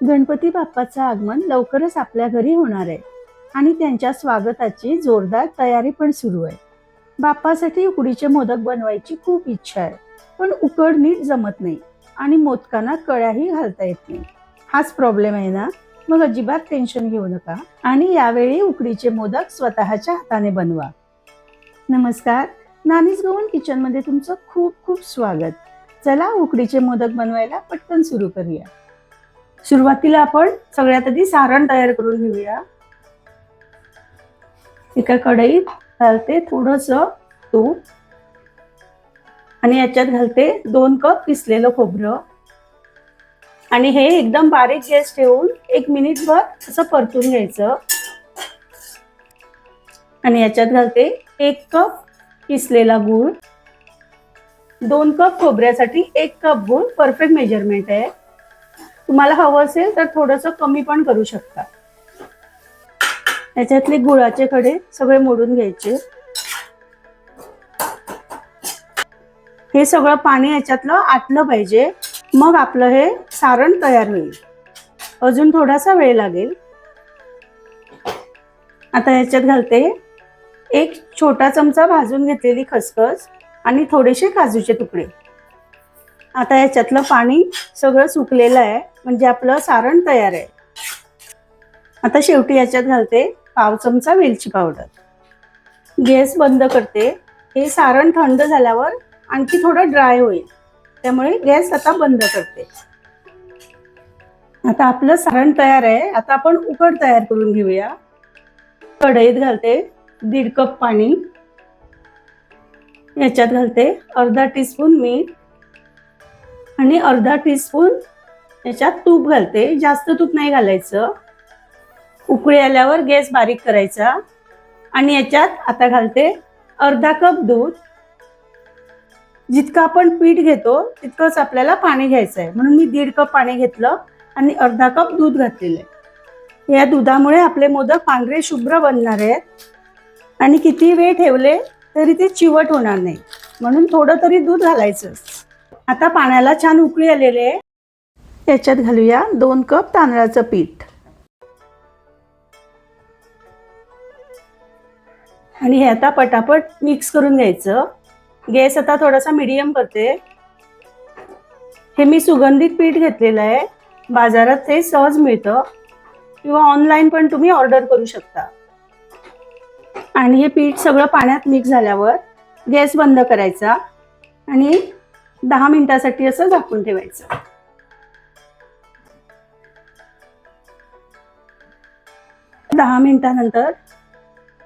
गणपती बाप्पाचं आगमन लवकरच आपल्या घरी होणार आहे आणि त्यांच्या स्वागताची जोरदार तयारी पण सुरू आहे. बाप्पासाठी उकडीचे मोदक बनवायची खूप इच्छा आहे पण उकड नीट जमत नाही आणि मोदकांना कळ्याही घालता येत नाही. हाच प्रॉब्लेम आहे ना? मग अजिबात टेन्शन घेऊ नका आणि यावेळी उकडीचे मोदक स्वतःच्या हाताने बनवा. नमस्कार नानीज गोवन किचनमध्ये तुमचं खूप खूप स्वागत. चला उकडीचे मोदक बनवायला पटकन सुरू करूया. सुरुवातीला आपण सगळ्यात आधी सारण तयार करून घेऊया. एका कढईत घालते थोडस तूप. आणि याच्यात घालते दोन कप किसलेलं खोबरं. आणि हे एकदम बारीक गॅस ठेवून एक मिनिटभर असं परतून घ्यायचं. आणि याच्यात घालते एक कप किसलेला गूळ. दोन कप खोबऱ्यासाठी एक कप गूळ. परफेक्ट मेजरमेंट आहे. तुम्हाला हवं असेल तर थोडंसं कमी पण करू शकता. याच्यातले गुळाचे खडे सगळे मोडून घ्यायचे. हे सगळं पाणी याच्यातलं आटलं पाहिजे. मग आपलं हे सारण तयार होईल. अजून थोडासा वेळ लागेल. आता याच्यात घालते एक छोटा चमचा भाजून घेतलेली खसखस आणि थोडेसे काजूचे तुकडे. आता याच्यातलं पाणी सगळं सुकलेलं आहे. म्हणजे आपलं सारण तयार आहे. आता शेवटी याच्यात घालते पाव चमचा वेलची पावडर गॅस बंद करते. हे सारण थंड झाल्यावर आणखी थोडं ड्राय होईल. त्यामुळे गॅस आता बंद करते. आता आपलं सारण तयार आहे. आता आपण उकड तयार करून घेऊया. कढईत घालते दीड कप पाणी. याच्यात घालते अर्धा टीस्पून मीठ आणि अर्धा टीस्पून याच्यात तूप घालते. जास्त तूप नाही घालायचं. उकळी आल्यावर गॅस बारीक करायचा. आणि याच्यात आता घालते अर्धा कप दूध. जितकं आपण पीठ घेतो तितकंच आपल्याला पाणी घ्यायचं आहे म्हणून मी दीड कप पाणी घेतलं आणि अर्धा कप दूध घातलेलं आहे. या दुधामुळे आपले मोदक पांढरे शुभ्र बनणार आहेत. आणि किती वेळ ठेवले तरी ते चिवट होणार नाही. म्हणून थोडं तरी दूध घालायचं. आता पाण्याला छान उकळी आलेले आहे. याच्यात घालूया दोन कप तांदळाचं पीठ. आणि हे आता पटापट मिक्स करून घ्यायचं. गॅस आता थोडासा मिडियम करते. हे मी सुगंधित पीठ घेतलेलं आहे. बाजारात हे सहज मिळतं. किंवा ऑनलाईन पण तुम्ही ऑर्डर करू शकता. आणि हे पीठ सगळं पाण्यात मिक्स झाल्यावर गॅस बंद करायचा. आणि दहा मिनिटासाठी असं झाकून ठेवायचं. दहा मिनिटानंतर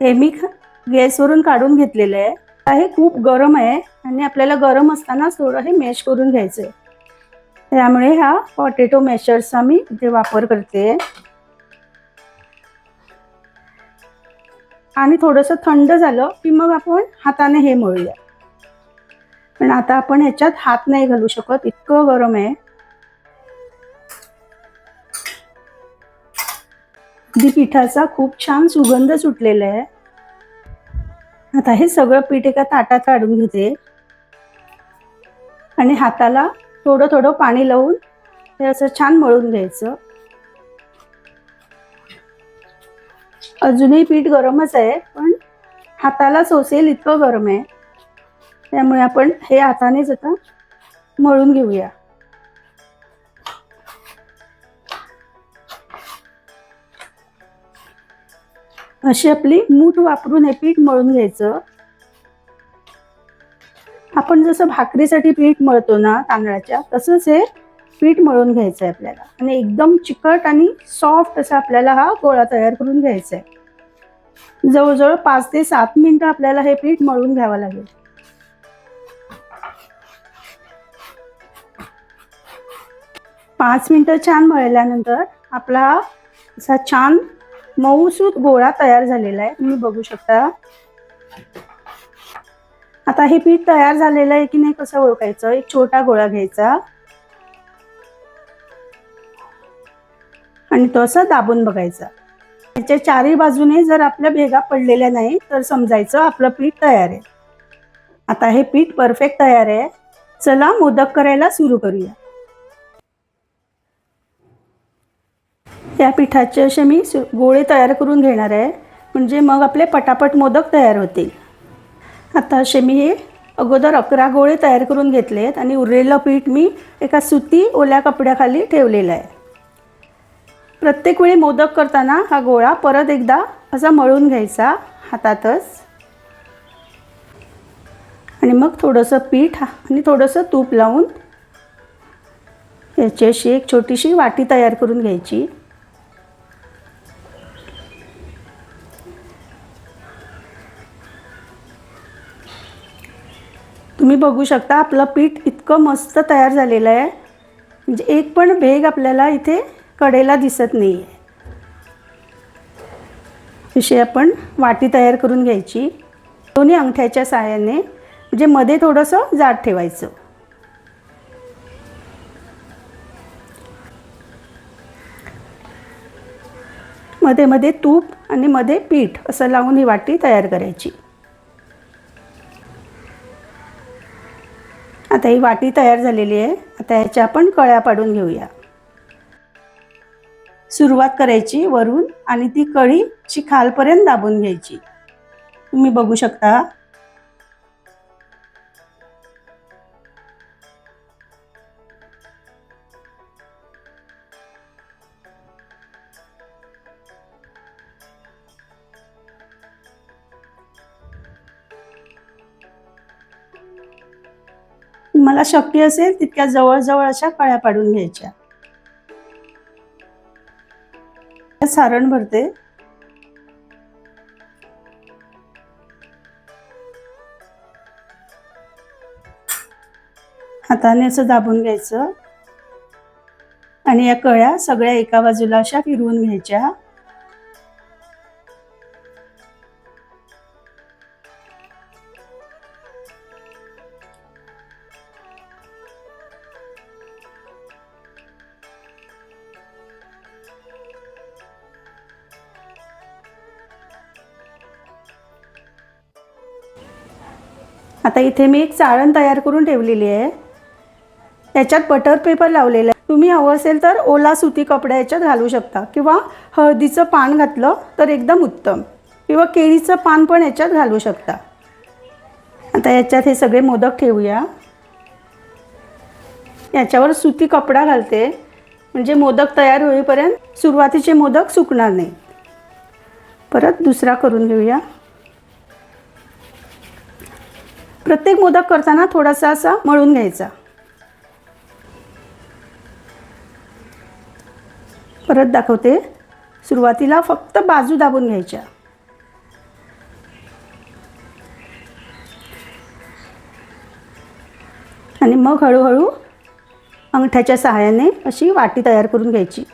हे मी गॅसवरून काढून घेतलेलं आहे. हे खूप गरम आहे आणि आपल्याला गरम असताना थोडं हे मॅश करून घ्यायचं आहे त्यामुळे हा पॉटॅटो मॅशर्सचा मी इथे वापर करते. आणि थोडंसं थंड झालं की मग आपण हाताने हे मळूया. पण आता आपण ह्याच्यात हात नाही घालू शकत इतकं गरम आहे. अगदी पिठाचा खूप छान सुगंध सुटलेला आहे. आता हे सगळं पीठ एका ताटात काढून घेते. आणि हाताला थोडं थोडं पाणी लावून हे असं छान मळून घ्यायचं. अजूनही पीठ गरमच आहे पण हाताला सोसेल इतकं गरम आहे. त्यामुळे आपण हे हातानेच आता मळून घेऊया. अशी आपली मूठ वापरून हे पीठ मळून घ्यायचं. आपण जसं भाकरीसाठी पीठ मळतो ना तांदळाच्या तसंच हे पीठ मळून घ्यायचं आहे आपल्याला. आणि एकदम चिकट आणि सॉफ्ट असा आपल्याला हा गोळा तयार करून घ्यायचा आहे जवळजवळ पाच ते सात मिनटं आपल्याला हे पीठ मळून घ्यावं लागेल. पाच मिनटं छान मळल्यानंतर आपला असा छान मऊसूत गोळा तयार झालेला आहे. तुम्ही बघू शकता. आता हे पीठ तयार झालेलं आहे की नाही कसं ओळखायचं? एक छोटा गोळा घ्यायचा. आणि तो असा दाबून बघायचा. त्याच्या चारही बाजूने जर आपल्या भेगा पडलेल्या नाही तर समजायचं आपलं पीठ तयार आहे. आता हे पीठ परफेक्ट तयार आहे. चला मोदक करायला सुरू करूया. त्या पिठाचे असे मी सु गोळे तयार करून घेणार आहे. म्हणजे मग आपले पटापट मोदक तयार होतील. आता असे मी हे अगोदर अकरा गोळे तयार करून घेतले आहेत आणि उरलेलं पीठ मी एका सुती ओल्या कपड्याखाली ठेवलेलं आहे. प्रत्येक वेळी मोदक करताना हा गोळा परत एकदा असा मळून घ्यायचा हातातच. आणि मग थोडंसं पीठ आणि थोडंसं तूप लावून याची अशी एक छोटीशी वाटी तयार करून घ्यायची. तुम्ही बघू शकता आपलं पीठ इतकं मस्त तयार झालेलं आहे. म्हणजे एक पण भेग आपल्याला इथे कडेला दिसत नाही आहे अशी आपण वाटी तयार करून घ्यायची. दोन्ही अंगठ्याच्या साहाय्याने म्हणजे मध्ये थोडंसं जाड ठेवायचं. मध्ये मध्ये तूप आणि मध्ये पीठ असं लावून ही वाटी तयार करायची. आता ही वाटी तयार झालेली आहे. आता ह्याच्या आपण कळ्या पाडून घेऊया. सुरुवात करायची वरून आणि ती कळीची खालपर्यंत दाबून घ्यायची. तुम्ही बघू शकता. मला शक्य असेल तितक्या जवळजवळ अशा कळ्या पाडून घ्यायच्या. सारण भरते. हाताने असं दाबून घ्यायचं. आणि या कळ्या सगळ्या एका बाजूला अशा फिरवून घ्यायच्या. आता इथे मी एक चाळण तयार करून ठेवलेली आहे. याच्यात बटर पेपर लावलेला आहे. तुम्ही हवं असेल तर ओला सुती कपडा याच्यात घालू शकता. किंवा हळदीचं पान घातलं तर एकदम उत्तम. किंवा केळीचं पान पण याच्यात घालू शकता. आता याच्यात हे सगळे मोदक ठेवूया. याच्यावर सुती कपडा घालते. म्हणजे मोदक तयार होईपर्यंत सुरुवातीचे मोदक सुकणार नाहीत. परत दुसरा करून घेऊया. प्रत्येक मोदक करताना थोडासा असा मळून घ्यायचा. परत दाखवते. सुरुवातीला फक्त बाजू दाबून घ्यायच्या. आणि मग हळूहळू अंगठ्याच्या सहाय्याने अशी वाटी तयार करून घ्यायची.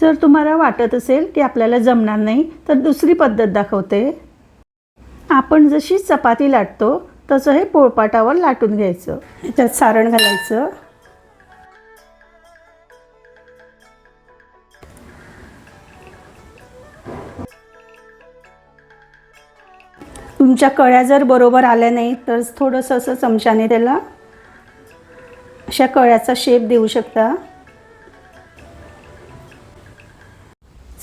जर तुम्हाला वाटत असेल की आपल्याला जमणार नाही तर दुसरी पद्धत दाखवते. आपण जशी चपाती लाटतो तसं हे पोळपाटावर लाटून घ्यायचं. त्यात सारण घालायचं. तुमच्या कळ्या जर बरोबर आल्या नाही तर थोडंसं असं चमच्याने त्याला अशा कळ्याचा शेप देऊ शकता.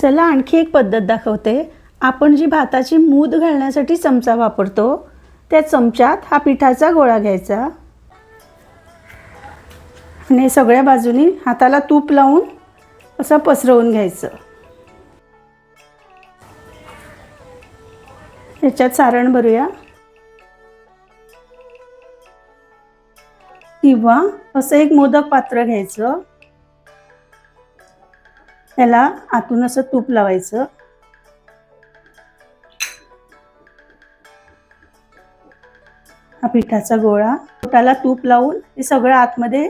चला आणखी एक पद्धत दाखवते. आपण जी भाताची मूद घालण्यासाठी चमचा वापरतो त्या चमच्यात हा पिठाचा गोळा घ्यायचा. आणि सगळ्या बाजूनी हाताला तूप लावून असं पसरवून घ्यायचं. याच्यात सारण भरूया. किंवा असं एक मोदक पात्र घ्यायचं. त्याला आतून असं तूप लावायचं. हा पिठाचा गोळा. पोटाला तूप लावून हे सगळं आतमध्ये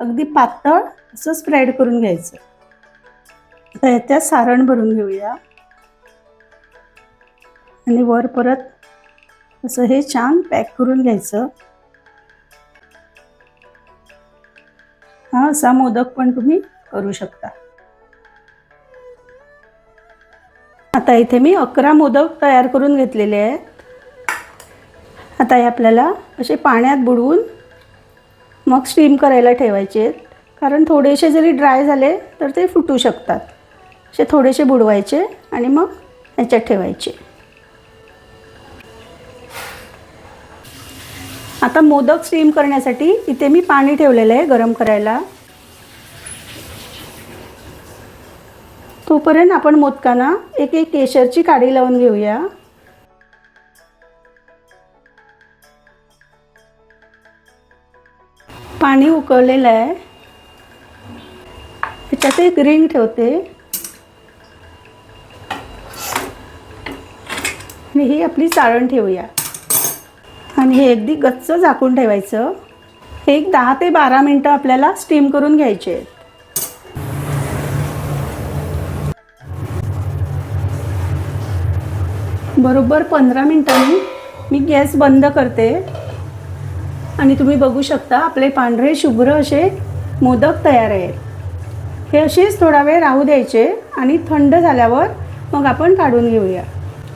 अगदी पातळ असं स्प्रेड करून घ्यायचं. आता याच्यात सारण भरून घेऊया. आणि वर परत असं हे छान पॅक करून घ्यायचं. हा असा मोदक पण तुम्ही करू शकता. आता इथे मी अकरा मोदक तयार करून घेतलेले आहेत. आता हे आपल्याला असे पाण्यात बुडवून मग स्टीम करायला ठेवायचे आहेत. कारण थोडेसे जरी ड्राय झाले तर ते फुटू शकतात. असे थोडेसे बुडवायचे आणि मग ह्याच्यात ठेवायचे. आता मोदक स्टीम करण्यासाठी इथे मी पाणी ठेवलेलं आहे गरम करायला. तोपर्यंत आपण मोदकांना एक एक केशरची काडी लावून घेऊया. पाणी उकळलेलं आहे. त्याच्यात एक रिंग ठेवते. आणि ही आपली चाळण ठेवूया. आणि हे अगदी गच्च झाकून ठेवायचं. हे एक दहा ते बारा मिनटं आपल्याला स्टीम करून घ्यायचे आहेत. बरोबर पंधरा मिनटांनी मी गॅस बंद करते. आणि तुम्ही बघू शकता आपले पांढरे शुभ्र असे मोदक तयार आहेत. हे असेच थोडा वेळ राहू द्यायचे आणि थंड झाल्यावर मग आपण काढून घेऊया.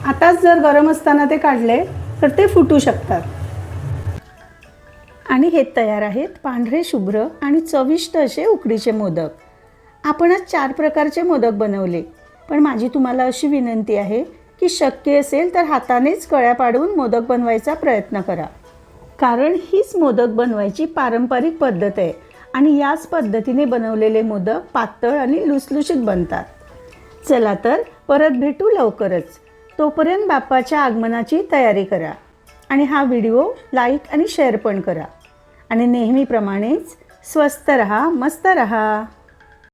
आताच जर गरम असताना ते काढले तर ते फुटू शकतात. आणि हे तयार आहेत पांढरे शुभ्र आणि चविष्ट असे उकडीचे मोदक. आपण आज चार प्रकारचे मोदक बनवले पण माझी तुम्हाला अशी विनंती आहे की शक्य असेल तर हातानेच कळ्या पाडून मोदक बनवायचा प्रयत्न करा. कारण हीच मोदक बनवायची पारंपरिक पद्धत आहे आणि याच पद्धतीने बनवलेले मोदक पातळ आणि लुसलुशीत बनतात. चला तर परत भेटू लवकरच. तोपर्यंत बाप्पाच्या आगमनाची तयारी करा आणि हा व्हिडिओ लाईक आणि शेअर पण करा. आणि नेहमीप्रमाणेच स्वस्त रहा मस्त रहा.